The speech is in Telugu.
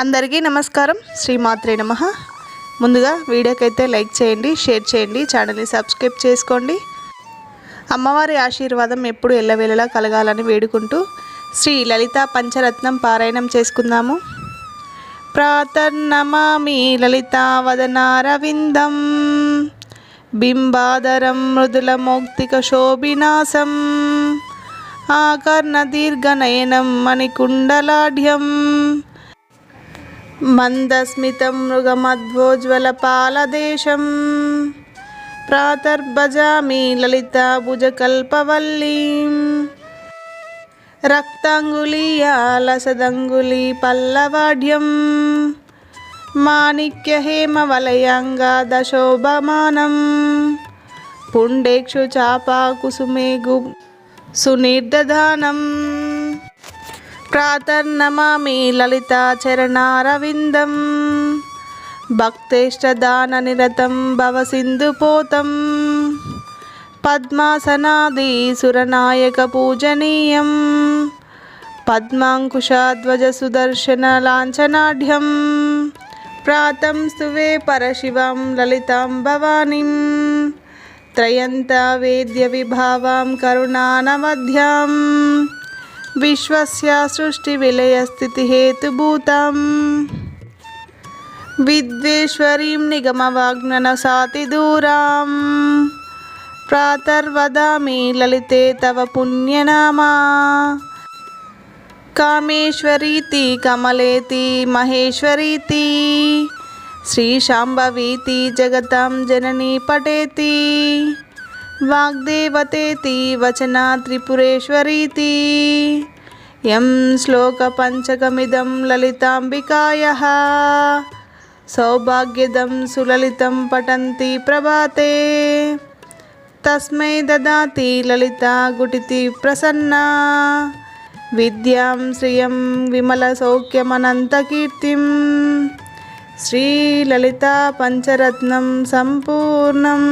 అందరికీ నమస్కారం. శ్రీమాత్రే నమ. ముందుగా వీడియోకైతే లైక్ చేయండి షేర్ చేయండి ఛానల్ని సబ్స్క్రైబ్ చేసుకోండి. అమ్మవారి ఆశీర్వాదం ఎప్పుడు ఎల్లవేళలా కలగాలని వేడుకుంటూ శ్రీ లలిత పంచరత్నం పారాయణం చేసుకుందాము. ప్రాతర్నమామి లలితావదనారవిందం బింబాదరం మృదులమౌక్తిక శోభినాశం ఆకర్ణదీర్ఘనయనం మణికుండలాఢ్యం. మందస్మితం మృగమధ్వోజ్వలపాలదేశం ప్రాతర్భజామి లలితాభుజకల్పవల్లీం. రక్తాంగులీయాలసదంగులీ పల్లవాఢ్యం మాణిక్యహేమవలయాంగాదశోభమానం. పుండేక్షు చాపాకుసుమే గు సునిర్దధానం. ప్రాతర్నమామి లలితాచరణారవిందం. భక్తేష్టదాననిరతం భవసింధుపోతం. పద్మాసనాదీసురనాయకపూజనీయం పద్మాంకుశాధ్వజసుదర్శనలాంఛనాఢ్యం ప్రాతం స్తువే పరశివం లలితాం భవానీం. త్రయంత విశ్వస్య సృష్టి విలయ స్థితి హేతుభూతం విద్వేశ్వరీం నిగమవాగ్ననసాతి దూరాం ప్రాతర్వదామి లలితే తవ పుణ్యనామా కామేశ్వరీతి కమలేతి మహేశ్వరీతి శ్రీశాంభవీతి జగతం జననీ పటేతి వాగ్దేవతేతి వచన త్రిపురేశ్వరీతి యం శ్లోకపంచకమిదం లలితాంబికాయ సౌభాగ్యదం సులలితం పఠంతి ప్రభాతే తస్మై దదాతి లలిత గుటితి ప్రసన్నా విద్యాం శ్రియం విమల సౌఖ్యమనంతకీర్తిం శ్రీలలితా పంచరత్నం సంపూర్ణం